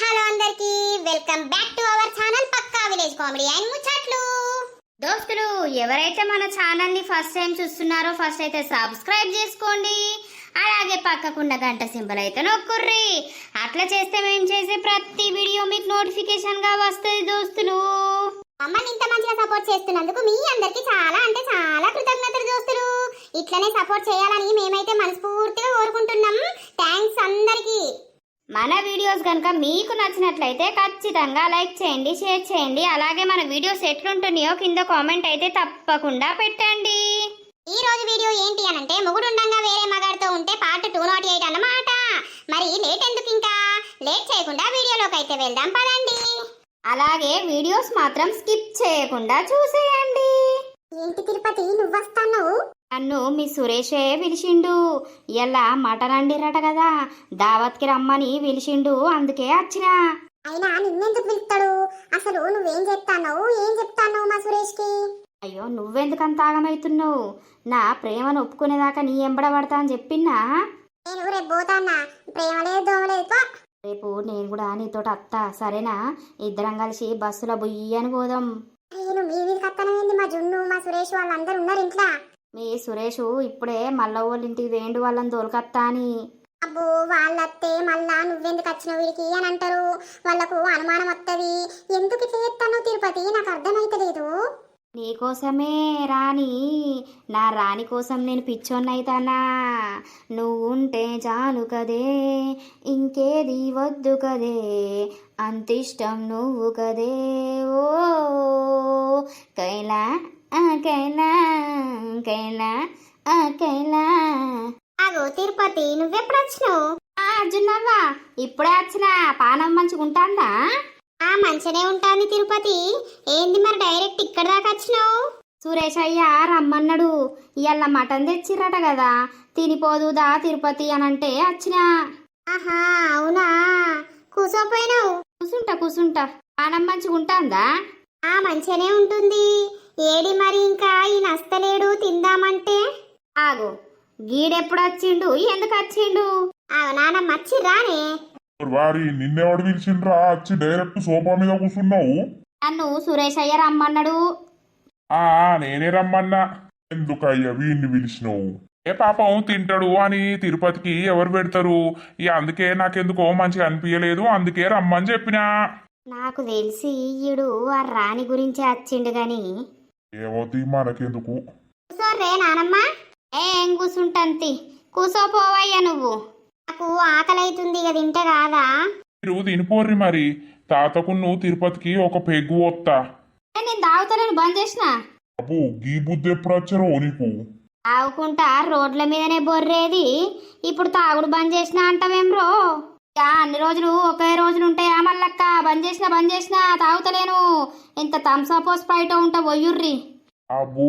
Hello అందరికి welcome back to our channel Pakka village comedy and Muchatlu. దోస్తులు ఎవరైతే మన ఛానల్ని ఫస్ట్ టైం చూస్తున్నారో ఫస్ట్ అయితే సబ్స్క్రైబ్ చేసుకోండి. అలాగే పక్కకున్న గంట సింబల్ అయితే నొక్కుర్రి. అట్లా చేస్తే మేము చేసే ప్రతి వీడియో మీకు నోటిఫికేషన్గా వస్తుంది దోస్తులు. మమ్మల్ని ఇంత మంచిగా సపోర్ట్ చేస్తున్నందుకు మీ అందరికి చాలా అంటే చాలా కృతజ్ఞతలు దోస్తులు. ఇట్లనే సపోర్ట్ చేయాలని మేమైతే మనస్ఫూర్తిగా కోరుకుంటున్నాం. థ్యాంక్స్ అందరికీ. మన వీడియోస్ కనుక మీకు నచ్చినట్లయితే ఖచ్చితంగా లైక్ చేయండి షేర్ చేయండి. అలాగే మన వీడియోస్ ఎట్లుంటున్నాయో కింద కామెంట్ అయితే తప్పకుండా పెట్టండి. ఈ రోజు వీడియో ఏంటి అనంటే మొగుడుండంగా వేరే మగాడితో ఉంటే పార్ట్ టూ నాట్ ఎయిట్ అన్నమాట. మరి లేట్ ఎందుకు ఇంకా? లేట్ చేయకుండా వీడియోలోకి అయితే వెళ్దాం పదండి. అలాగే వీడియోస్ మాత్రం స్కిప్ చేయకుండా చూసేయండి. ఏంటి తిరుపతి? నువ్వు వస్తాను నన్ను మీ సురేషే పిలిచిండు. ఇలా మటన్ అండిరట కదా దావత్కి రమ్మని పిలిచిండు అందుకే వచ్చినా. అయినా నిన్నెందుకు పిలుస్తాడు అసలు నువ్వేం చెప్తాను ఏం చెప్తాను మా సురేష్కి అయ్యో నువ్వెందుకంత ఆగమవుతున్నావు నా ప్రేమను ఒప్పుకునేదాకా నీ ఎంబడ పడతా అని చెప్పినా నేను రేపు పోతానా ప్రేమ లేదు. రేపు నేను కూడా నీతోటి అత్తా సరేనా? ఇద్దరం కలిసి బస్సులో బుయ్యని పోదాం. నేను మీ వీధికి వస్తానేంది మా జున్ను మా సురేష్ వాళ్ళందరూ ఉన్నారు ఇంట్లో. మీ సురేష్ ఇప్పుడే మల్ల వాళ్ళ ఇంటికి వేండు వాళ్ళని తోలుకత్తా అని. అబ్బో వాళ్ళత్తే మళ్ళా నువ్వెందుకు వచ్చినావు వీడికి? అని అంటారు. వాళ్ళకు అనుమానం వస్తుంది ఎందుకు చెప్తాను తిరుపతి నాకు అర్థమైతలేదు. నీకోసమే రాణి నా రాణి కోసం నేను పిచ్చోన్నైతానా? నువ్వుంటే చాలు కదే ఇంకేది వద్దు కదే అంతిష్టం నువ్వు కదే ఓ కైలా ఆ కైలా కైలా ఆ కైలా అగో తిరుపతి నువ్వెప్పుడు వచ్చినావు ఆ అర్జునవ్వా ఇప్పుడే వచ్చిన పానం మంచిగా ఉంటాందా? ఆ మంచినే ఉంటాంది తిరుపతి. ఏంది మరి డైరెక్ట్ ఇక్కడ దాకా వచ్చినావు? సురేష్ అయ్య రమ్మన్నాడు. ఇవాళ మటన్ తెచ్చిర్రట కదా. తినిపోదుదా తిరుపతి అని అంటే వచ్చినా. ఆహా అవునా? కూసోపోయినావు? కూసుంటా కూసుంటా. పానం మంచిగా ఉంటాందా? ఆ మంచిగానే ఉంటుంది. ఏడి మరి ఇంకా ఈ నస్తలేడు తిందామంటే? ఆగు గీడెప్పుడు వచ్చిండు ఎందుకు వచ్చిండు అవునా మచ్చిరానే వారి నిన్నెవడు పిలిచిండ్రా? వచ్చి డైరెక్ట్ సోఫా మీద కూర్చున్నావు నన్ను సురేష్ అయ్య రమ్మన్నాడు. ఆ నేనే రమ్మన్నా. ఎందుకయ్యా వీడిని పిలిచినావు? ఏ పాపం తింటాడు అని తిరుపతికి ఎవరు పెడతారు? ఇక అందుకే నాకెందుకో మంచిగా అనిపించలేదు అందుకే రమ్మని చెప్పినా. నాకు తెలిసి ఈడు ఆ రాణి గురించి వచ్చిండు గాని ఏమవుతుంది మనకెందుకు కూసోర్రే నానమ్మ. ఏం కూసుంటంతి? కూసోపోవయ్యా నువ్వు. నాకు ఆకలి అవుతుంది ఇక తింటే కాదా మీరు తినిపోర్రి మరి. తాతకు నువ్వు తిరుపతికి ఒక పెగ్గు వస్తా ఏ, నేను తాగుతానని బంద్ చేసిన? అబ్బు గీ బుద్ధి ఎప్పుడు వచ్చారో నీకు? తాగుకుంటా రోడ్ల మీదనే బొర్రేది. ఇప్పుడు తాగుడు బంద్ చేసిన అంటావేం రో ఇక అన్ని రోజులు ఒకే రోజులు మల్లక్క బంద్ చేసిన బంద్ చేసిన తాగుతలేను. ఇంత థమ్సప్ స్ప్రైట్ ఉంటా వయ్యుర్రి. అబ్బో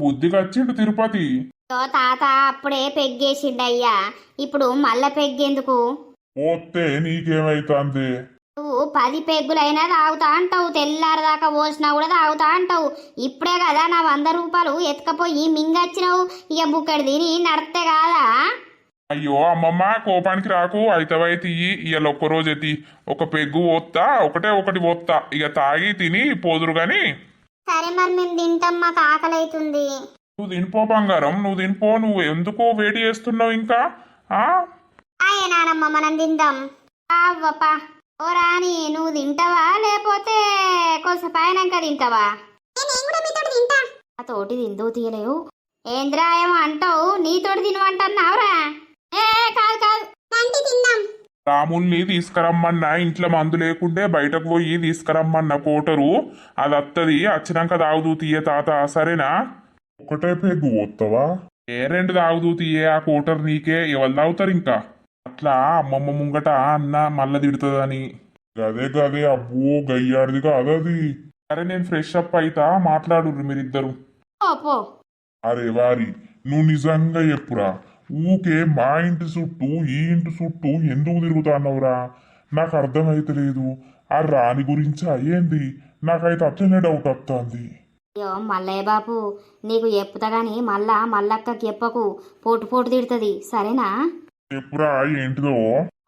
బుద్ధికి వచ్చిండు తిరుపతి. ఓ తాత అప్పుడే పెగ్గేసిండయ్యా. ఇప్పుడు మళ్ళా పెగ్గెందుకు? పోతే నీకేమైతుంది? నువ్వు పది పెగ్గులైనా తాగుతా అంటావు. తెల్లారదాకా పోసినా కూడా తాగుతా అంటావు. ఇప్పుడే కదా నా వంద రూపాయలు ఎత్తుకపోయి మింగచ్చినావు. ఇక బుక్కడి తిని నడితే కాదా? అయ్యో అమ్మమ్మ కోపానికి రాకు అయితవై తీయి ఇవాళ ఒక్క రోజు ఎత్తి ఒక పెగ్గు పోత్తా ఒకటే ఒకటి పోత్తా ఇక తాగి తిని పోదురు గాని. సరే మరి మేము తింటాం మాకు ఆకలి అవుతుంది నువ్వు తినిపో బంగారం నువ్వు తినిపో నువ్వు ఎందుకు వేడి చేస్తున్నావు ఇంకా ఆ? ఆయే నానమ్మ మనం తిందాం. అవ్వపా ఓ రాని నువ్వు తింటావా లేకపోతే కొంచెం పైనాక తింటావా తింటా. తిందు తీయలేవు. ఏంద్రా ఏమో అంటావు నీతోటి తినమంటున్నావురా కాదు కాదు. రండి తిందాం. రాముల్ని తీసుకురమ్మన్నా ఇంట్లో మందు లేకుంటే బయటకు పోయి తీసుకురమ్మన్న కోటరు. అది వత్తది వచ్చినాక తాగుదూ తీయ తాత సరేనా? ఒకటే పెగ్గు పోతావా ఏ రెండు తాగుదూ తీయే ఆ కోటర్ నీకే ఎవరు తాగుతారు ఇంకా? అట్లా అమ్మమ్మ ముంగట అన్న మల్ల తిడుతుందని. గదే గదే అబ్బో గయ్యాడిది కాదది. సరే నేను ఫ్రెష్ అప్ అయితా మాట్లాడు మీరిద్దరు. అరే వారి నువ్వు నిజంగా చెప్పురా. ఊకే మా ఇంటి చుట్టూ ఈ ఇంటి చుట్టూ ఎందుకు తిరుగుతాన్నవురా నాకు అర్థమైతలేదు ఆ రాణి గురించి అయ్యింది? నాకైతే అట్లనే డౌట్ వస్తుంది అయ్యో మల్లయ్య బాపు నీకు చెప్పుతా గాని మళ్ళా మల్లక్కకి చెప్పకు. పోటు పోటు తిడుతుంది సరేనా? చెప్పురా ఏంటిదో?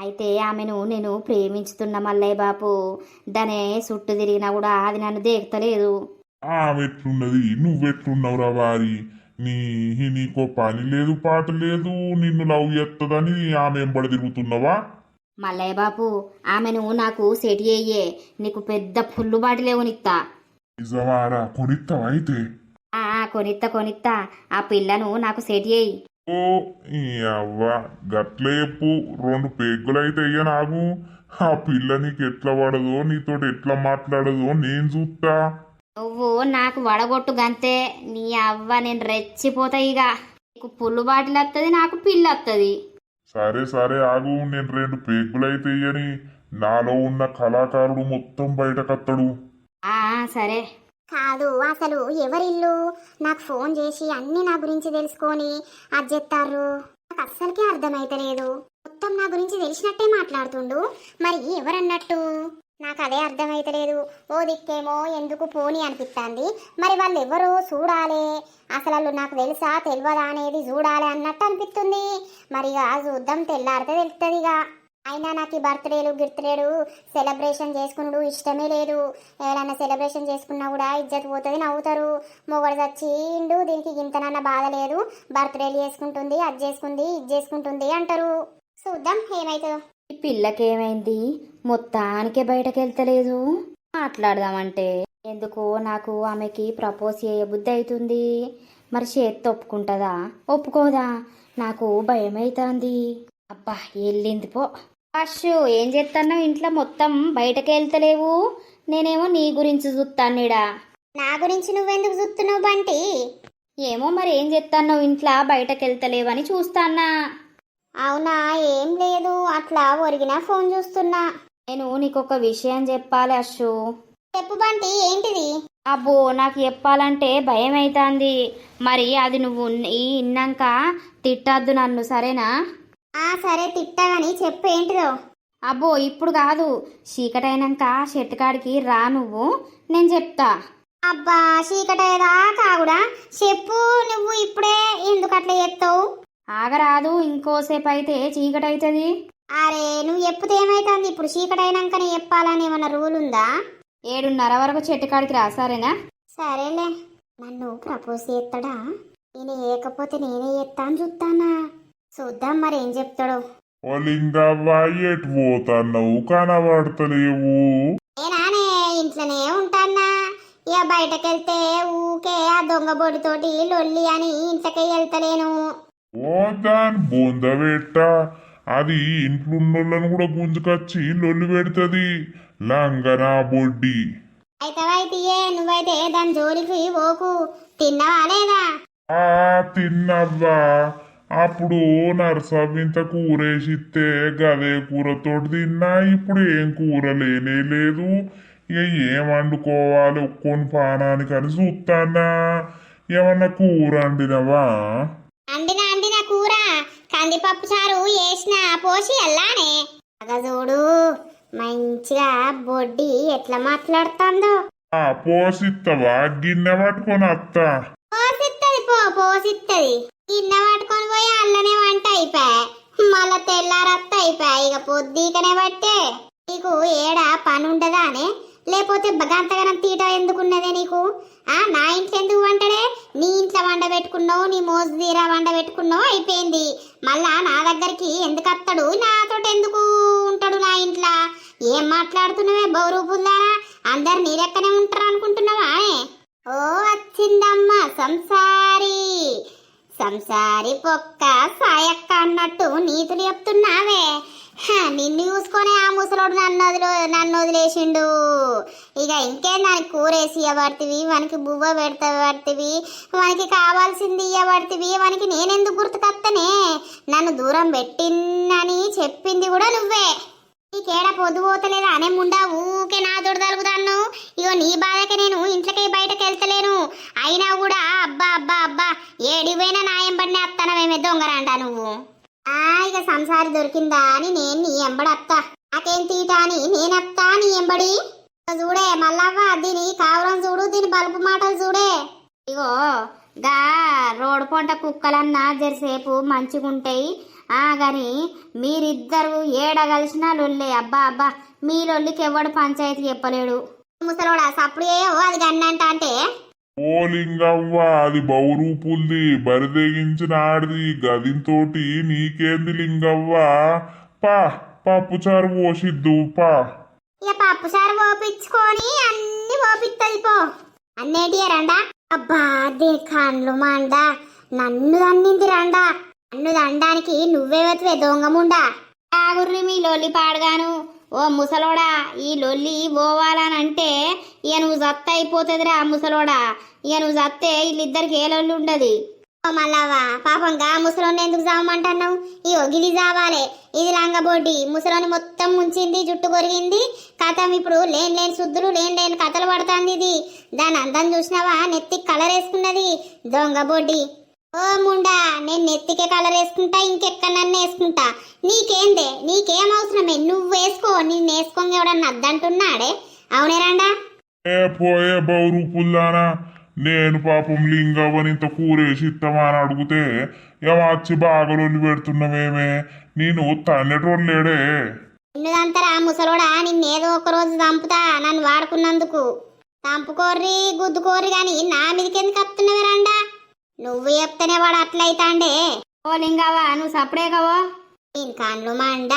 అయితే ఆమెను నేను ప్రేమించుతున్న మల్లయ్య బాపు దానే చుట్టూ తిరిగినా కూడా అది నన్ను దేకుతలేదు. ఆమె ఎట్లున్నది? నువ్వెట్లున్నావురా వారి? నీ నీకో పని లేదు పాట లేదు నిన్ను లవ్ చేస్తుందని ఆమె ఎంబడి తిరుగుతున్నావా? మల్లయ్య బాపు ఆమెను నాకు సెటి అయ్యే నీకు పెద్ద ఫుల్లు బాటిలే కొనిత్తా నిజమారా కొనిస్తావా అయితే? ఆ కొనిత్తా కొనిత్తా. ఆ పిల్లను నాకు సెటి అయ్యి ఓ ఈ అవ్వ గట్ల చెప్పు రెండు పెగ్గులు అయితే అయ్యా నాకు ఆ పిల్ల నీకు ఎట్లా పడదో నీతోటి ఎట్లా మాట్లాడదో నేను చూస్తా నువ్వు నాకు వడగొట్టు గంతే నీ అవ్వ నేను రెచ్చిపోతా ఇక. నీకు పుల్లు బాటిల్ వస్తుంది నాకు పిల్ల వస్తుంది సరే సరే ఆగు నేను రెండు పెగ్గులు అయితే అయ్యని నాలో ఉన్న కళాకారుడు మొత్తం బయటకత్తడు. ఆ సరే. కాదు అసలు ఎవరిల్లు? నాకు ఫోన్ చేసి అన్ని నా గురించి తెలుసుకొని అది చెప్తారు నాకు అస్సలకే అర్థమైతలేదు. మొత్తం నా గురించి తెలిసినట్టే మాట్లాడుతుండు. మరి ఎవరన్నట్టు? నాకు అదే అర్థమైతలేదు. ఓ దిక్కేమో ఎందుకు పోని అనిపిస్తుంది మరి వాళ్ళు ఎవరో చూడాలి. అసలు వాళ్ళు నాకు తెలుసా తెలియదా అనేది చూడాలి అన్నట్టు అనిపిస్తుంది మరి ఇక చూద్దాం తెల్లారితే తెలుస్తుంది ఇక అయినా నాకు ఈ బర్త్డేలు గిర్త్డేలు సెలబ్రేషన్ చేసుకున్నాడు ఇష్టమే లేదు. ఎవరైనా సెలబ్రేషన్ చేసుకున్నా కూడా ఇజ్జత్ పోతుంది నవ్వుతారు. మొగడు చచ్చిండు దీనికి ఇంతనన్న బాధ లేదు. బర్త్డేలు చేసుకుంటుంది అది చేసుకుంది ఇది చేసుకుంటుంది అంటారు. చూద్దాం ఏమైతుందో. ఈ పిల్లకేమైంది? మొత్తానికే బయటకు వెళ్తలేదు మాట్లాడదామంటే ఎందుకో నాకు ఆమెకి ప్రపోజ్ చేయబుద్ధి అవుతుంది మరి చేత్తో ఒప్పుకుంటుందా? ఒప్పుకోదా? నాకు భయం అవుతుంది అబ్బా వెళ్ళింది పో. అశ్షు ఏం చేస్తున్నావు ఇంట్లో మొత్తం బయటకు వెళ్తలేవు నేనేమో నీ గురించి చూస్తానుడా నా గురించి నువ్వెందుకు చూస్తున్నావు బంటి? ఏమో మరి ఏం చేస్తాను ఇంట్లో బయటకు వెళ్తలేవని చూస్తానా అవునా? ఏం లేదు. అట్లా ఒరిగినా ఫోన్ చూస్తున్నా. నేను నీకు ఒక విషయం చెప్పాలి అశ్షు చెప్పు బంటి ఏంటిది? అబ్బో నాకు చెప్పాలంటే భయం అవుతుంది మరి అది నువ్వు ఇన్నాక తిట్టద్దు నన్ను సరేనా? ఆ సరే తిట్టగాని చెప్పు ఏంటిదో. అబ్బో ఇప్పుడు కాదు. చీకటైనాక చెట్టుకాడికి రా నువ్వు నేను చెప్తా. అబ్బా చీకటేదా కాగుడా చెప్పు నువ్వు ఇప్పుడే ఎందుకు అట్లా చెప్తావు ఆగరాదు ఇంకోసేపు అయితే చీకటైతుంది. అరే నువ్వు చెప్తే ఏమైతుంది? ఇప్పుడు చీకటైనాకనే చెప్పాలని ఏమన్నా రూల్ ఉందా? ఏడున్నర వరకు చెట్టుకాడికి రా సరేనా? సరేలే. నన్ను ప్రపోజ్ చేస్తాడా నేను ఏకపోతే నేనే చేస్తాను చూస్తానా చూద్దాం మరి ఏం చెప్తాడో. ఓ లింగవ్వ ఎటు పోతున్నావు? కనబడతలేవు. నేనానే ఇంట్లోనే ఉంటానా ఇక బయటకు వెళ్తే ఊకే ఆ దొంగ బొడితోటి లొల్లి అని ఇంట్లోకే వెళ్తలేను. ఓ దాని బొంద పెట్ట అది ఇంట్లున్నోళ్ళని కూడా గుంజుకొచ్చి లొల్లి పెడుతుంది. లంగనా బొడ్డి. అయితే అయితే నువ్వైతే దాని జోలికి పోకు. తిన్నావా లేదా? ఆ తిన్నవ్వా. అప్పుడు నరసవింత కూరేసిస్తే గదే కూరతోటి తిన్నా. ఇప్పుడు ఏం కూర లేనే లేదు. ఇక ఏం వండుకోవాలి? ఒక్కొని పానానికి అని చూస్తానా ఏమన్నా కూర వండినవా వేసిన పోసి అల్లానే అగ చూడు మంచిగా బొడ్డి ఎట్లా మాట్లాడుతుందో. ఆ పోసిత్తవా? గిన్నె పట్టుకొని అత్తా. పోసిత్తది పో పోసిత్తది. గిన్నె పట్టుకొని పోయి అల్లనే వంట అయిపోయా. మళ్ళా తెల్లారత్త అయిపోయా. ఇక పొద్దుకనే బట్టే నీకు ఏడా పని ఉండదానే లేకపోతే గంతగనం తీట ఎందుకున్నదే నీకు? నా ఇంట్లో ఎందుకు వంటడే నీ ఇంట్లో వండ పెట్టుకున్నావు నీ మోజు తీరా వండ పెట్టుకున్నావు అయిపోయింది. మళ్ళా నా దగ్గరికి ఎందుకు వస్తాడు నాతో ఎందుకు ఉంటాడు నా ఇంట్లో? ఏం మాట్లాడుతున్నావే బౌరూపుల్లారా అందరు నీ లెక్కనే ఉంటారు అనుకుంటున్నావా ఓ వచ్చిందమ్మా సంసారి. సంసారి పొక్క సాయక్క అన్నట్టు నీతులు చెప్తున్నావే. నిన్ను చూసుకొని ఆ ముసలోడు నన్ను వదిలి నన్ను వదిలేసిండు. ఇక ఇంకేం దానికి కూరేసి ఇవ్వబడుతుంది వానికి బువ్వ పెడతబడితివి? వానికి కావాల్సింది ఇవ్వబడుతుంది వానికి నేనెందుకు గుర్తుకొత్తనే? నన్ను దూరం పెట్టిందని చెప్పింది కూడా నువ్వే. నీకేడ పొద్దు పోతలేదా? అనే ముండా ఊకే నా దొడదలుగుతాను ఇగో నీ బాధకే నేను ఇంట్లోకి బయటకు వెళ్తలేను. అయినా కూడా అబ్బా అబ్బా అబ్బా ఏడిపోయినా నాయం పడిన అత్తనమేమే దొంగరంట నువ్వు. ఆ ఇక సంసారి దొరికిందా అని నేను నీ ఎంబడి అత్తా. నాకేం తీట అని నేనత్తా నీ ఎంబడి? చూడే మల్లవ్వ దీని కావరం చూడు దీని బలుపు మాటలు చూడే. ఇగో గా రోడ్డు పొంట కుక్కలన్నా జరసేపు మంచిగుంటాయి గాని మీరిద్దరు ఏడ కలిసినా లొల్లే. అబ్బా అబ్బా మీ లొల్లికి ఎవడు పంచాయతీ చెప్పలేడు. ముసలోడా సప్పుడు చేయో అది గన్నంట అంటే? ఓ లింగవ్వ అది బౌరూపుల్ది బరిదెగించిన ఆడిది గదింతోటి నీకేంది లింగవ్వ? పా పప్పుచారు పోసిద్దు పా. ఇక పప్పు సారు పోపించుకొని అన్ని పోపిత్తది పో. అన్నేటియే రండా? అబ్బా దే కండ్లు మండ. నన్ను దన్నింది రండా. నన్ను దండానికి నువ్వే దొంగముండా. ఆగుర్రి మీ లొల్లి పాడగాను. ఓ ముసలోడా ఈ లొల్లి పోవాలనంటే ఇక నువ్వు జత్త అయిపోతుందిరా ముసలోడా. ఇక నువ్వు జత్తే వీళ్ళిద్దరికి ఏ లొల్లి ఉండదు. ఓ మల్లవ్వ పాపం గా ముసలోని ఎందుకు చావమంటున్నావు? ఈ ఒగిలి చావాలే. ఇది లంగబొడ్డి ముసలోని మొత్తం ముంచింది జుట్టు కొరిగింది. కథం ఇప్పుడు లేని లేని శుద్ధులు లేని లేని కథలు పడుతుంది ఇది. దాని అందం చూసినావా? నెత్తి కలర్ వేసుకున్నది. దొంగ బొడ్డి ఓ ముండా నేను నెత్తికే కలర్ వేసుకుంటా ఇంకెక్కడన్నా వేసుకుంటా? నీకేందే? నీకేం అవసరమే? నువ్వు వేసుకో నేను వేసుకోంగా ఎవడన్నా అద్దంటున్నాడే? అవునే రండా? ఏ పోయే బౌరూపుల్దానా నేను పాపం లింగవ్వని ఇంత కూరేసి ఇస్తామా అని అడిగితే ఏమో వచ్చి బాగా లొల్లి పెడుతున్నావేమే? నేను తన్నెటోడు లేడే. నిన్నుదంతరా ముసలోడా నిన్నేదో ఒక రోజు చంపుతా నన్ను వాడుకున్నందుకు. చంపుకోర్రి గుద్దుకోర్రి గాని నా మీదకెందుకు వస్తున్నవి రండా? నువ్వు చెప్తేనే వాడు అట్లయితాండే. ఓ లింగావా నువ్వు సప్పుడే కవో. దీని కండ్లు మండ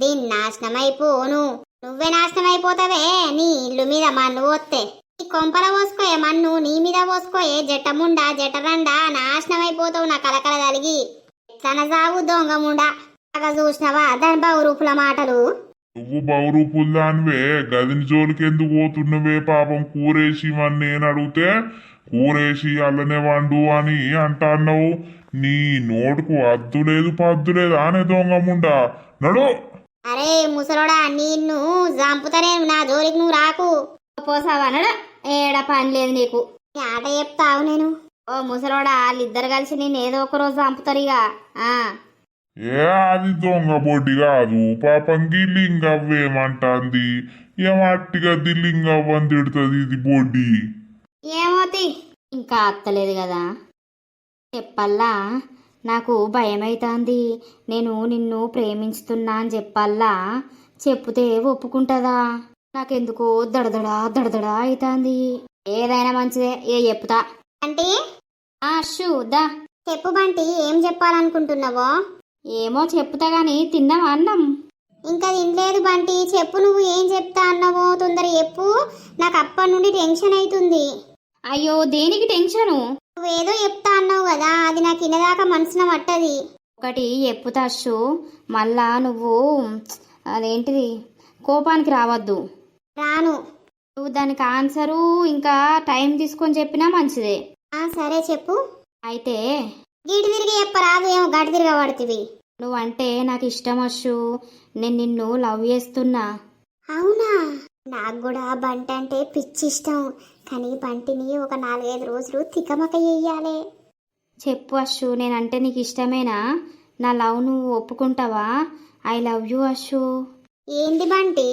దీని నాశనం అయిపోను నువ్వే నాశనం అయిపోతావే నీ ఇల్లు మీద మన్ను పోతే నీ కొంపల పోసుకోయే మన్ను నీ మీద పోసుకోయే జటముండా జటరండా నాశనం అయిపోతావు నా కలకల తలిగి. తన సాగు దొంగముండా బాగా చూసినవా దాని బౌరూపుల మాటలు? నువ్వు బౌరూపుల్దానివే గదిని జోలికి ఎందుకు పోతున్నవే పాపం? కూరేసి అని నేను అడిగితే కూరేసి అల్లనే వండు అని అంటాన్నావు. నీ నోటుకు అద్దు లేదు పద్దు లేదు అనే దొంగముండా నడు. అరే ముసలోడా నిన్ను చంపుతానే నా జోలికి నువ్వు రాకు. పోసావనడా ఏడ పని లేదు నీకు. ఆట చెప్తావు నేను. ఓ ముసలోడా వాళ్ళిద్దరు కలిసి నేను ఏదో ఒక రోజు చంపుతారు ఇక. ఆ. ఏ అది దొంగ బొడ్డి కాదు. పాపం గిల్లింగవ్వేమంటాంది ఏమట్టిగా దిల్లింగవ్వని తిడుతుంది ఇది బొడ్డి? ఏమోతి? ఇంకా అత్తలేదు కదా. చెప్పల్లా? నాకు భయమైతాంది. నేను నిన్ను ప్రేమించుతున్నా అని చెప్పల్లా? చెప్తే ఒప్పుకుంటుందా? నాకెందుకో దడదడా దడదడా అవుతాంది ఏదైనా మంచిదే ఏ చెప్తా అంటే ఆ షూ దా. చెప్పు బంటి ఏం చెప్పాలనుకుంటున్నావో? ఏమో చెప్తా గాని తిన్నావా అన్నం? ఇంకా తినలేదు బంటి. చెప్పు నువ్వు ఏం చెప్తా అన్నావో? తొందర చెప్పు. నాకు అప్పటి నుండి టెన్షన్ అవుతుంది అయ్యో దేనికి టెన్షను? నువ్వేదో చెప్తా అన్నావు కదా అది నాకు ఇన్నదాకా మనసున పట్టది. ఒకటి చెప్పుతా షూ మళ్ళా నువ్వు అదేంటిది? కోపానికి రావద్దు. రాను. నువ్వు దానికి ఆన్సరు ఇంకా టైం తీసుకొని చెప్పినా మంచిదే. ఆ సరే చెప్పు. అయితే గీటి తిరిగి చెప్పరాదు ఏమో గడి తిరిగి పడుతుంది. నువ్వంటే నాకు ఇష్టం అచ్చు నేను నిన్ను లవ్ చేస్తున్నా. అవునా? నాకు కూడా బంటి అంటే పిచ్చి ఇష్టం. కానీ బంటిని ఒక నాలుగైదు రోజులు తికమక చెయ్యాలి చెప్పు అచ్చు నేనంటే నీకు ఇష్టమేనా? నా లవ్ నువ్వు ఒప్పుకుంటావా? ఐ లవ్ యూ అచ్చు ఏంది బంటి?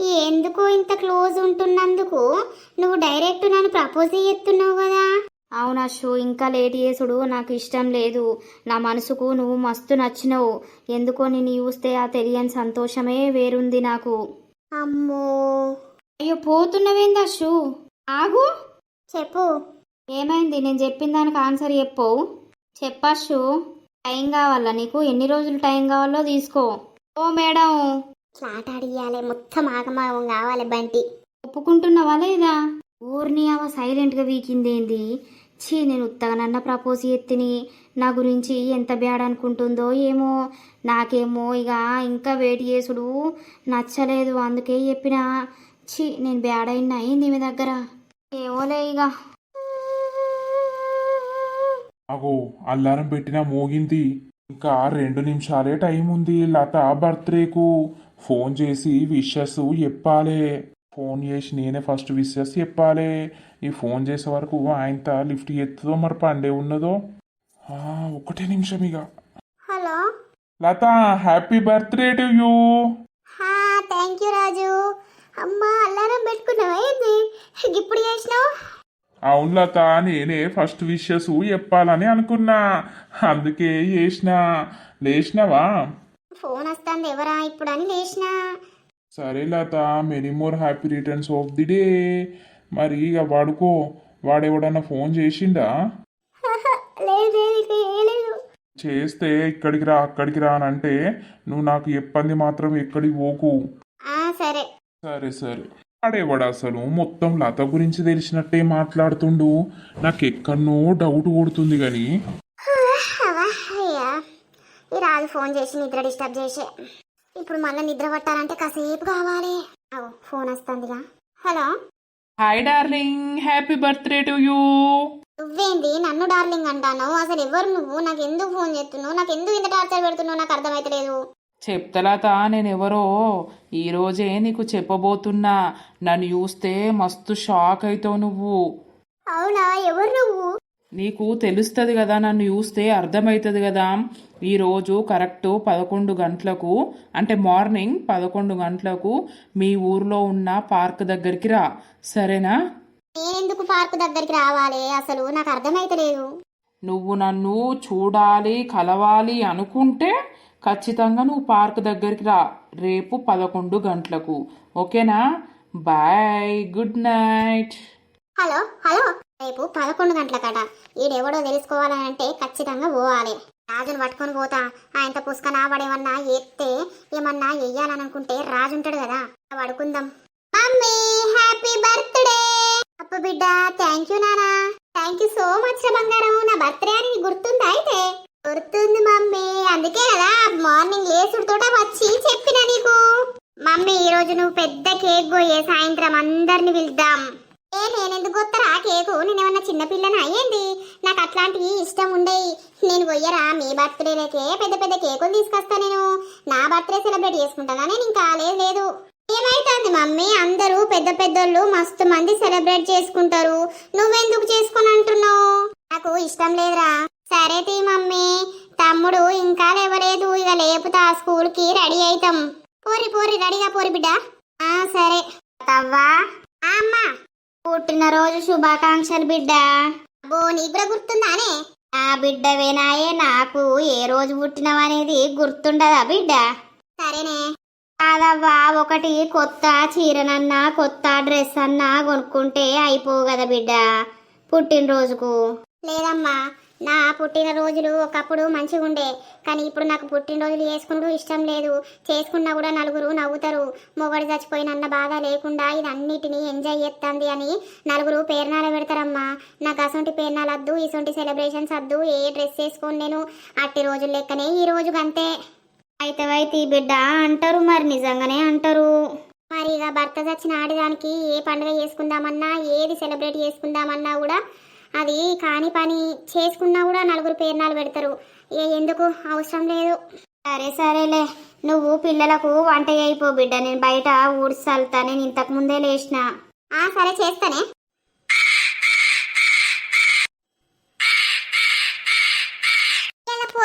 ఎందుకు ఇంత క్లోజ్ ఉంటున్నందుకు? నువ్వు డైరెక్ట్ నన్ను ప్రపోజ్ చేస్తున్నావు కదా. అవునచ్చు ఇంకా లేట్ చేసుడు నాకు ఇష్టం లేదు. నా మనసుకు నువ్వు మస్తు నచ్చినవు. ఎందుకో నేను చూస్తే ఆ తెలియని సంతోషమే వేరుంది నాకు. అమ్మో. అయ్యో పోతున్నవేంది అచ్చు ఆగు. చెప్పు. ఏమైంది? నేను చెప్పిన దానికి ఆన్సర్ చెప్పు. చెప్పచ్చు టైం కావాలా నీకు? ఎన్ని రోజులు టైం కావాలో తీసుకో. ఓ మేడం. ఫ్లాట్ అడిగాలి. మొత్తం ఆగమాగం కావాలి బంటి. ఒప్పుకుంటున్నావా లేదా? ఊరిని అవ సైలెంట్గా వీకిందేంది? ఛీ నేను ఉత్తగనన్న ప్రపోజ్ ఎత్తిని నా గురించి ఎంత బ్యాడ్ అనుకుంటుందో ఏమో. నాకేమో ఇక ఇంకా వెయిట్ చేసుడు. నచ్చలేదు అందుకే చెప్పిన. ఛీ నేను బ్యాడ్ అయినా అయింది మీ దగ్గర. ఏమోలే ఇక అగో అల్లారం పెట్టిన మోగింది. ఇంకా రెండు నిమిషాలే టైం ఉంది లత బర్త్డేకు. ఫోన్ చేసి విషెస్ చెప్పాలే. ఫోన్ చేసి నేనే ఫస్ట్ విషెస్ చెప్పాలే. ఈ ఫోన్ చేసే వరకు ఆయనతో లిఫ్ట్ ఎత్తుదో మరి పండే ఉన్నదో? ఒకటే నిమిషం ఇక Latha happy birthday to you. హా థ్యాంక్ యూ రాజు. అమ్మా అల్లారం పెట్టుకున్నావా ఏంది? ఇప్పుడు చేసినావు? అవును లత నేనే ఫస్ట్ విషెస్ చెప్పాలని అనుకున్నా. అందుకే చేసిన. లేచినావా? ఫోన్ వస్తుంది ఎవరా ఇప్పుడు అని లేచిన. సరే Latha many more happy returns of the day మరి ఇక వాడుకో. వాడెవడన్నా ఫోన్ చేసిండా? లేదు చేస్తే ఇక్కడికి రా అక్కడికి రా అని అంటే నువ్వు నాకు చెప్పంది మాత్రం ఎక్కడికి పోకు. ఆ సరే. సరే సరే. వాడేవాడు అసలు మొత్తం లత గురించి తెలిసినట్టే మాట్లాడుతుండు. నాకు ఎక్కడనో డౌట్ కొడుతుంది కానీ రాజు ఫోన్ చేసి నిద్ర డిస్టర్బ్ చేసే. ఇప్పుడు మళ్ళీ నిద్ర పట్టాలంటే కాసేపు కావాలి. ఫోన్ వస్తుందిగా. Hello. Hi darling happy birthday to you నువ్వేంది? నన్ను డార్లింగ్ అంటాను అసలు ఎవరు నువ్వు? నాకు ఎందుకు ఫోన్ చేస్తున్నావు? నాకు ఎందుకు ఇంత టార్చర్ పెడుతున్నావు? నాకు అర్థమైతలేదు. చెప్తలాత నేనెవరో. ఈరోజే నీకు చెప్పబోతున్నా. నన్ను చూస్తే మస్తు షాక్ అవుతావు నువ్వు. అవునా? ఎవరు నువ్వు? నీకు తెలుస్తుంది కదా నన్ను చూస్తే అర్థమవుతుంది కదా. ఈరోజు కరెక్ట్ పదకొండు గంటలకు అంటే మార్నింగ్ పదకొండు గంటలకు మీ ఊర్లో ఉన్న పార్క్ దగ్గరికి రా. సరేనా? నేనెందుకు పార్క్ దగ్గరికి రావాలి? అసలు నాకు అర్థమైతలేదు. నువ్వు నన్ను చూడాలి కలవాలి అనుకుంటే ఖచ్చితంగా నువ్వు పార్క్ దగ్గరికి రా. రేపు పదకొండు గంటలకు. ఓకేనా? Bye good night. Hello hello. రేపు పదకొండు గంటలకట. ఈడెవడో తెలుసుకోవాలని అంటే ఖచ్చితంగా పోవాలి. రాజును పట్టుకొని పోతా. ఆయనతో పుష్కన వాడేమన్నా ఎత్తే ఏమన్నా వెయ్యాలని అనుకుంటే రాజు ఉంటాడు కదా. పడుకుందాం. Mummy happy birthday! అప్పు బిడ్డ థ్యాంక్ యూ నానా. థ్యాంక్ యూ సో మచ్ బంగారం. నా బర్త్డే అని గుర్తుందా అయితే? గుర్తుంది మమ్మీ. అందుకే కదా మార్నింగ్ లేసుడుతోట వచ్చి చెప్పిన నీకు. మమ్మీ ఈ రోజు నువ్వు పెద్ద కేక్ పోయే సాయంత్రం అందరిని పిలుద్దాం. ఏ నేనెందుకు వస్తారా కేకు? నేనేమన్నా చిన్నపిల్లని అయ్యింది నాకు అట్లాంటివి ఇష్టం ఉండేవి నేను పోయరా మీ బర్త్డేలకే పెద్ద పెద్ద కేకులు తీసుకొస్తా నేను. నా బర్త్డే సెలబ్రేట్ చేసుకుంటానా నేను ఇంకా? లేదు లేదు. ఏమైతుంది మమ్మీ? అందరూ పెద్ద పెద్దోళ్ళు మస్తు మంది సెలబ్రేట్ చేసుకుంటారు. నువ్వెందుకు చేసుకుని అంటున్నావు నాకు ఇష్టం లేదురా. సరే తీ మమ్మీ. తమ్ముడు ఇంకా లేవలేదు. ఇక లేపుతా స్కూల్కి రెడీ అవుతాం పోరి పోరి రెడీగా పోరి బిడ్డ. ఆ సరే. తవ్వా ఆ, అమ్మా. పుట్టినరోజు శుభాకాంక్షలు బిడ్డ. అబ్బో నీకు కూడా గుర్తుందానే? బిడ్డ బిడ్డవేనాయే నాకు ఏ రోజు పుట్టినవనేది గుర్తుండదా బిడ్డ? సరేనే. కాదవ్వా ఒకటి కొత్త చీరనన్నా కొత్త డ్రెస్ అన్నా కొనుక్కుంటే అయిపోవు కదా బిడ్డ పుట్టినరోజుకు. లేదమ్మా నా పుట్టినరోజులు ఒకప్పుడు మంచిగా ఉండే కానీ ఇప్పుడు నాకు పుట్టినరోజులు చేసుకుంటూ ఇష్టం లేదు. చేసుకున్నా కూడా నలుగురు నవ్వుతారు. మొగడు చచ్చిపోయినన్న బాధ లేకుండా ఇదన్నిటినీ ఎంజాయ్ చేస్తుంది అని నలుగురు పేర్నాలు పెడతారమ్మా. నాకు అసొంటి పేర్నాలు వద్దు ఇసొంటి సెలబ్రేషన్స్ వద్దు ఏ డ్రెస్ వేసుకొని నేను. అట్టి రోజులు లెక్కనే ఈ రోజుకంతే. అయితే అయితే బిడ్డ అంటారు మరి నిజంగానే అంటారు. మరి ఇక భర్త చచ్చిన ఆడదానికి ఏ పండుగ చేసుకుందామన్నా ఏది సెలబ్రేట్ చేసుకుందామన్నా కూడా అది కాని పని చేసుకున్నా కూడా నలుగురు పేర్నాలు పెడతారు. ఏ ఎందుకు? అవసరం లేదు. సరే సరేలే. నువ్వు పిల్లలకు వంట అయిపో బిడ్డ. నేను బయట ఊడ్చల్తా నేను ఇంతకు ముందే లేచిన. ఆ సరే చేస్తానే.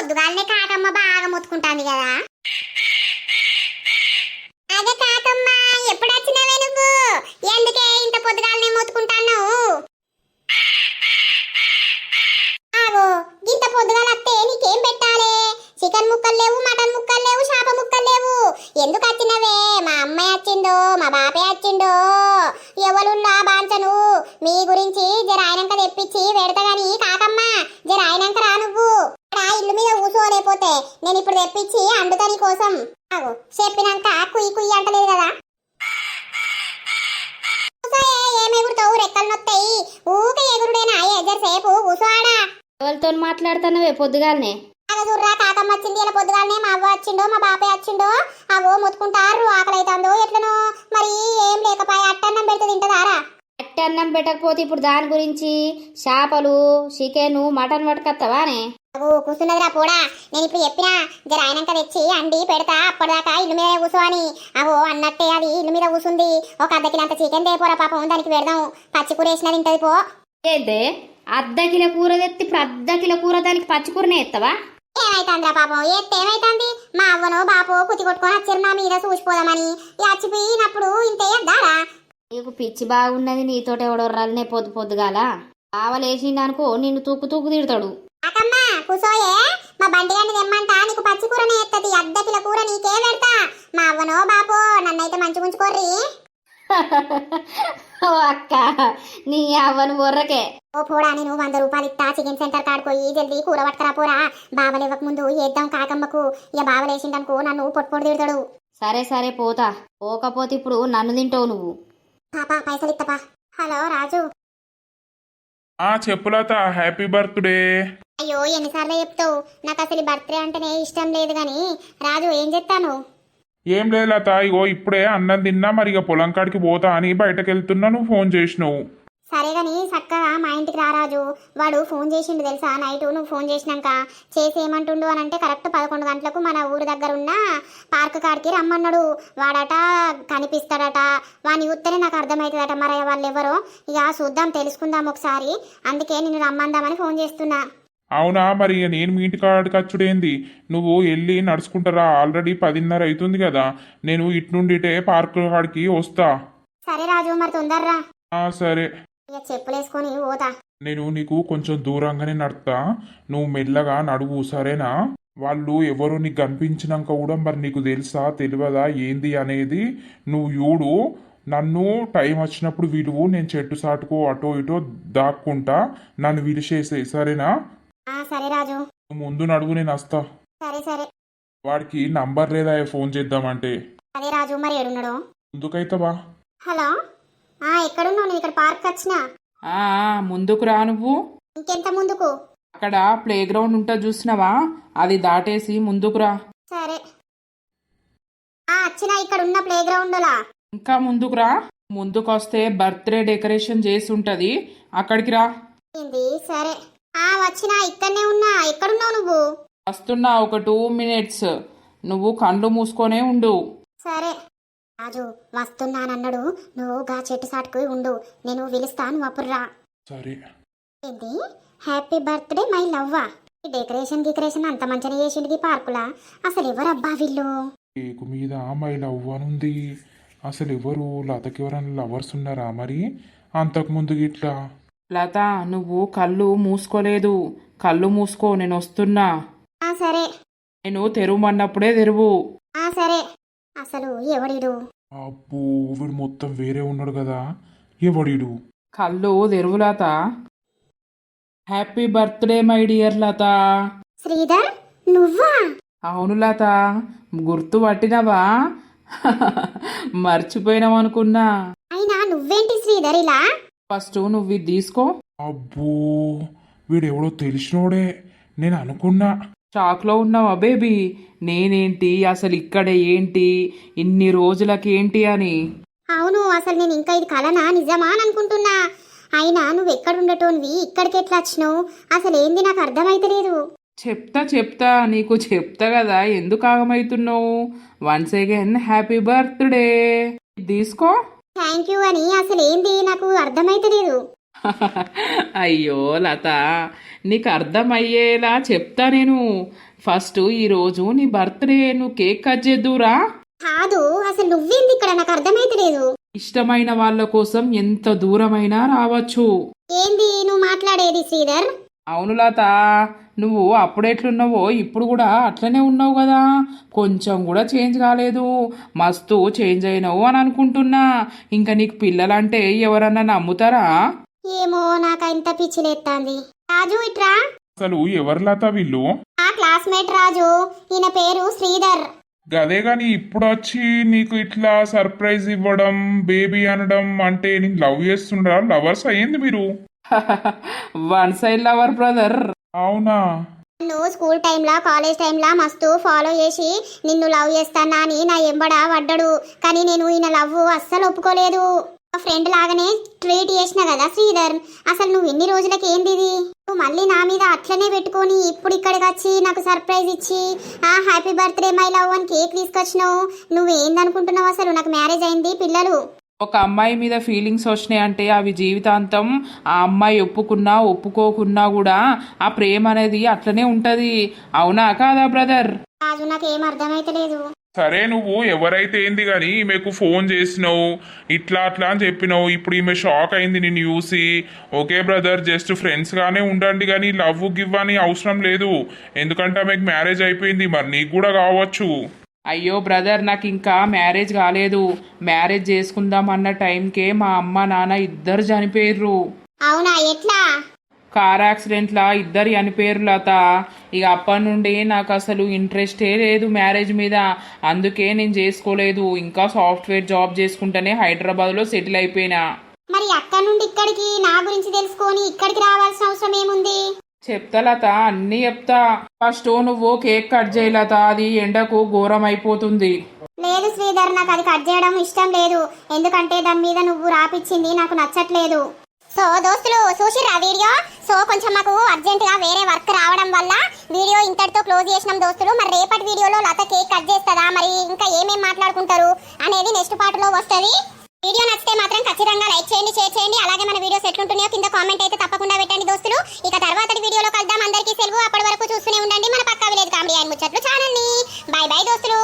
పొద్దుగాలనే కాకమ్మ బాగా మొత్తుకుంటాంది కదా. అదే కాకమ్మ ఎప్పుడు వచ్చినావే నువ్వు? ఎందుకే ఇంత పొద్దుగాలనే మొత్తుకుంటాను? ఆగో ఇంత పొద్దుగాల వస్తే నీకేం పెట్టాలి? చికెన్ ముక్కలు లేవు మటన్ ముక్కలు లేవు చేప ముక్కలు లేవు. ఎందుకు వచ్చినవే? మా అమ్మాయి వచ్చిందో మా బాపే వచ్చిండో? ఎవరున్నా బాంచను. మీ గురించి జర ఆయనంక తెప్పించి పెడతా గాని కాకమ్మ జర ఆయనంక రా నువ్వు. ఇక్కడ ఇల్లు మీద ఊసోలేపోతే నేను ఇప్పుడు తెప్పించి అండుతా నీ కోసం. చెప్పినాక కుయ్యి కుయ్యి అంటలేదు కదా. ఊసోయే, ఏం ఎగురుతావు? రెక్కలు నొత్తాయి. ఊకే ఎగురుడేనా? ఎజర్సేపు ఊసోడా ఎవరితో మాట్లాడుతున్నావే పొద్దుగాలనే? చూర్రా కాకమ్మ వచ్చింది. ఇలా పొద్దుగాలనే మా అవ్వ వచ్చిండో మా బాపే వచ్చిండో అవో మొత్తుకుంటారు ఆకలి అవుతుందో ఎట్లనో. మరి ఏం లేకపాయ అట్టన్నం పెడితే తింటదారా? అట్టి అన్నం పెట్టకపోతే ఇప్పుడు దాని గురించి చేపలు చికెన్ మటన్ పట్టుకొస్తావానే అగో కూర్చున్నదిరా పోడా. నేను ఇప్పుడు చెప్పినా జర ఆయనంక తెచ్చి అండి పెడతా అప్పటిదాకా ఇల్లు మీద కూసో అని అగో అన్నట్టే అది ఇల్లు మీద కూసుంది. ఒక అర్ధ కిలో అంత చికెన్ తేపోరా పాపం దానికి పెడదాం. పచ్చి కూర వేసినా తింటది పో. అయితే అర్ధ కిలో కూర తెత్తి ఇప్పుడు అర్ధ కిలో కూర దానికి పచ్చికూరనే ఎత్తవా? ఏమైతుందిరా పాపం? ఏస్తే ఏమైతుంది? మా అవ్వనో బాపో కుతి కొట్టుకొని వచ్చారు నా మీద చూసిపోదామని. చచ్చిపోయినప్పుడు ఇంతే దారా నీకు పిచ్చి బాగున్నది నీతోటి ఎవడో రల్లనే పొద్దు పొద్దుగాల. ఆవలేసిందనుకో నిన్ను తూకు తూకు తిడతాడు. అకమ్మ కూసోయే. మా బండి తెమ్మంటా నీకు పచ్చి కూరనే ఎత్తది. అర్ధ కిలో కూర నీకే పెడతా. మా అవ్వనో బాపో నన్నైతే మంచి ఉంచుకోర్రి ఓ అక్క నీ అవ్వను బొర్రకే. ఓ పోడా నేను వంద రూపాయలు ఇస్తా చికెన్ సెంటర్ కాడుకోయి జల్దీ కూర పట్టుకురా పోరా. బావలు ఇవ్వక ముందు ఏద్దాం కాకమ్మకు. ఇక బావలేసిందనుకో నన్ను పొట్టుపోటు తిడతాడు. సరే సరే పోతా. పోకపోతే ఇప్పుడు నన్ను తింటావు నువ్వు. పాపా పైసలు ఇత్తపా. హలో రాజు. ఆ చెప్పులత హ్యాపీ బర్త్డే. అయ్యో ఎన్నిసార్లు చెప్తావు? నాకు అసలు బర్త్డే అంటేనే ఇష్టం లేదు గాని రాజు ఏం చెప్తాను ఏం లేదు లత ఇగో ఇప్పుడే అన్నం తిన్నా మరి ఇక పొలం కాడికి పోతా అని బయటకు వెళ్తున్నా నువ్వు ఫోన్ చేసినావు. సరే గాని చక్కగా మా ఇంటికి రా రాజు. వాడు ఫోన్ చేసిండు తెలుసా? నైట్ నువ్వు ఫోన్ చేసినాక. చేసి ఏమంటుండు అని అంటే కరెక్ట్ పదకొండు గంటలకు మన ఊరి దగ్గర ఉన్న పార్క్ కాడికి రమ్మన్నాడు. వాడట కనిపిస్తాడట. వాని చూస్తేనే నాకు అర్థమవుతుందట మరి వాళ్ళు ఎవరో ఇక చూద్దాం తెలుసుకుందాం ఒకసారి. అందుకే నేను రమ్మందామని ఫోన్ చేస్తున్నా. అవునా మరి నేను మీ ఇంటి కాడికి వచ్చుడేంది నువ్వు వెళ్ళి నడుచుకుంటారా? ఆల్రెడీ పదిన్నర అవుతుంది కదా. నేను ఇటు నుండి ఇటే పార్క్ కాడికి వస్తా. సరే రాజు మరి తొందర్రా. సరే. చెప్పులేసుకొని పోతా. నేను నీకు కొంచెం దూరంగానే నడుతా. నువ్వు మెల్లగా నడువు సరేనా? వాళ్ళు ఎవరు నీకు కనిపించినాక కూడా మరి నీకు తెలుసా తెలియదా ఏంది అనేది? నువ్వు చూడు. నన్ను టైం వచ్చినప్పుడు విలువు నేను చెట్టు సాటుకో అటో ఇటో దాక్కుంటా. నన్ను విడిచేసే సరేనా? ఆ సరే రాజు. ముందు నడువు నేను వస్తా. సరే సరే. వాడికి నంబర్ లేదా ఫోన్ చేద్దామంటే. అదే రాజు మరి ఏడున్నాడు ముందుకైతవా హలో? ఆ ఎక్కడున్నావు? నేను ఇక్కడ పార్క్ వచ్చిన. ఆ ఆ, ముందుకు రా నువ్వు. ఇంకెంత ముందుకు? అక్కడ ప్లే గ్రౌండ్ ఉంటుంది చూసినావా? అది దాటేసి ముందుకు రా. సరే. ఆ వచ్చిన ఇక్కడ ఉన్న ప్లే గ్రౌండ్లా ఇంకా ముందుకు రా. ముందుకొస్తే బర్త్డే డెకరేషన్ చేసి ఉంటది. అక్కడికి రా. ఏంది? సరే. ఆ వచ్చిన ఇక్కడనే ఉన్నా. ఎక్కడున్నావు నువ్వు? వస్తున్నా ఒక టూ మినిట్స్. నువ్వు కళ్ళు మూసుకొనే ఉండు. సరే. రాజు వస్తున్నానన్నాడు. నువ్వు గా చెట్టు సాటుకు ఉండు. నేను పిలుస్తాను అప్పుడు రా సరే. ఏంటి? హ్యాపీ బర్త్డే మై లవ్వా? ఈ డెకరేషన్ గికరేషన్ అంత మంచిగా చేసిండు ఈ పార్కులా? అసలు ఎవరబ్బా వీళ్ళు? కేకు మీద మై లవ్ అని ఉంది అసలు ఎవరు లతకి ఎవరైనా లవర్స్ ఉన్నారా మరి? అంతకుముందు ఇట్లా లత నువ్వు కళ్ళు మూసుకోలేదు. కళ్ళు మూసుకో నేను వస్తున్నా. ఆ సరే. నేను తెరువమన్నప్పుడే తెరువు. ఆ సరే. అసలు ఎవడిడు? అబ్బో వీడు మొత్తం వేరే ఉన్నాడు కదా. ఎవడిడు? కళ్ళు తెరువు Latha. Happy birthday my dear Latha. Sridhar నువ్వా? అవును లత. గుర్తు పట్టినవా? మర్చిపోయినావనుకున్నా. అయినా నువ్వేంటి శ్రీధర్ ఇలా? ఫస్ట్ నువ్వు ఇది తీసుకో. అబ్బో వీడెవడో తెలిసినోడే. నేను అనుకున్నా. షాక్లో ఉన్నావా బేబీ? నేనేంటి? అసలు ఇక్కడ ఏంటి? ఇన్ని రోజులకి ఏంటి అని. అవును అసలు నేను ఇంకా ఇది కలనా? నిజమా అని అనుకుంటున్నా. అయినా నువ్వు ఎక్కడుండటోనివి ఇక్కడికి ఎట్లా వచ్చినావు? అసలు ఏంది నాకు అర్థమైతలేదు. చెప్తా చెప్తా. నీకు చెప్తా కదా ఎందుకు ఆగమవుతున్నావు వన్స్ అగైన్ హ్యాపీ బర్త్డే తీసుకో. థ్యాంక్ యూ అని అసలు ఏంది? నాకు అర్థమైతలేదు. అయ్యో లత నీకు అర్థమయ్యేలా చెప్తా నేను. ఫస్ట్ ఈరోజు నీ బర్త్డే నువ్వు కేక్ కట్ చేద్దురా కాదు అసలు నువ్వేంది ఇక్కడ? నాకు అర్థమైతలేదు. ఇష్టమైన వాళ్ళ కోసం ఎంత దూరమైనా రావచ్చు. ఏంది? నువ్వు మాట్లాడేది శ్రీధర్? అవును లత. నువ్వు అప్పుడెట్లున్నావో ఇప్పుడు కూడా అట్లనే ఉన్నావు కదా. కొంచెం కూడా చేంజ్ కాలేదు. మస్తు చేంజ్ అయినావు అని అనుకుంటున్నా. ఇంకా నీకు పిల్లలంటే ఎవరన్నా నమ్ముతారా? ఏమో నాకు ఇంత పిచ్చిలేస్తాంది రాజు ఇట్రా? అసలు ఎవరు లత వీళ్ళు? ఆ క్లాస్మేట్ రాజు. ఈయన పేరు శ్రీధర్. గదే గాని ఇప్పుడు వచ్చి నీకు ఇట్లా సర్ప్రైజ్ ఇవ్వడం బేబీ అనడం అంటే నేను లవ్ చేస్తుండ్రా? లవర్స్ అయ్యింది మీరు. One side lover brother. అవునా? నువ్వు స్కూల్ టైంలా కాలేజ్ టైంలా మస్తు ఫాలో చేసి నిన్ను లవ్ చేస్తానా అని నా ఎంబడ పడ్డాడు. కానీ నేను ఈయన లవ్ అస్సలు ఒప్పుకోలేదు. మా ఫ్రెండ్ లాగానే ట్రీట్ చేసిన కదా శ్రీధర్. అసలు నువ్వు ఎన్ని రోజులకి ఏంది ఇది? నువ్వు మళ్ళీ నా మీద అట్లనే పెట్టుకొని ఇప్పుడు ఇక్కడికి వచ్చి నాకు సర్ప్రైజ్ ఇచ్చి ఆ హ్యాపీ బర్త్డే మై లవ్ అని కేక్ తీసుకొచ్చినావు. నువ్వు ఏందనుకుంటున్నావు అసలు? నాకు మ్యారేజ్ అయింది పిల్లలు. ఒక అమ్మాయి మీద ఫీలింగ్స్ వచ్చినాయి అంటే అవి జీవితాంతం ఆ అమ్మాయి ఒప్పుకున్నా ఒప్పుకోకున్నా కూడా ఆ ప్రేమ అనేది అట్లనే ఉంటది. అవునా కాదా బ్రదర్? రాజు నాకేం అర్థమైతలేదు. సరే నువ్వు ఎవరైతే ఏంది కానీ ఈమెకు ఫోన్ చేసినావు ఇట్లా అట్లా అని చెప్పినావు ఇప్పుడు ఈమె షాక్ అయింది నిన్ను చూసి. ఓకే బ్రదర్ జస్ట్ ఫ్రెండ్స్ గానే ఉండండి కానీ లవ్ గివ్ అని అవసరం లేదు. ఎందుకంటే ఆమెకు మ్యారేజ్ అయిపోయింది మరి నీకు కూడా కావచ్చు. అయ్యో బ్రదర్ నాకు ఇంకా మ్యారేజ్ కాలేదు. మ్యారేజ్ చేసుకుందాం అన్న టైంకే మా అమ్మ నాన్న ఇద్దరు చనిపోయారు అవునా? ఎట్లా? కార్ యాక్సిడెంట్లా ఇద్దరు చనిపోయారు లత. ఇక అప్పటి నుండి నాకు అసలు ఇంట్రెస్టే లేదు మ్యారేజ్ మీద. అందుకే నేను చేసుకోలేదు. ఇంకా సాఫ్ట్వేర్ జాబ్ చేసుకుంటేనే హైదరాబాద్లో సెటిల్ అయిపోయినా. మరి అక్కడ నుండి ఇక్కడికి నా గురించి తెలుసుకొని ఇక్కడికి రావాల్సిన అవసరం ఏముంది? చెప్తా లత అన్నీ చెప్తా. ఫస్ట్ నువ్వు కేక్ కట్ చేయి లత అది ఎండకు ఘోరం అయిపోతుంది లేదు శ్రీధర్ నాకు అది కట్ చేయడం ఇష్టం లేదు. ఎందుకంటే దాని మీద నువ్వు రాపిచ్చింది నాకు నచ్చట్లేదు. సో దోస్తులు చూసిర్రా వీడియో? సో కొంచెం మాకు అర్జెంటుగా వేరే వర్క్ రావడం వల్ల వీడియో ఇంతటితో క్లోజ్ చేసినాం దోస్తులు. మరి రేపటి వీడియోలో లత కేక్ కట్ చేస్తుందా? మరి ఇంకా ఏమేమి మాట్లాడుకుంటారు? అనేది నెక్స్ట్ పాటలో వస్తుంది. వీడియో నచ్చితే మాత్రం ఖచ్చితంగా లైక్ చేయండి షేర్ చేయండి. అలాగే మన వీడియోస్ ఎట్లుంటున్నాయో కింద కామెంట్ అయితే తప్పకుండా పెట్టండి దోస్తులు. ఇక తర్వాతటి వీడియోలో కలుద్దాం. అందరికీ సెలవు. అప్పటి వరకు చూస్తూనే ఉండండి. మన పక్కా విలేజ్ కామెడీ అండ్ ముచ్చట్లు ఛానల్ని. బాయ్ బాయ్ దోస్తులు.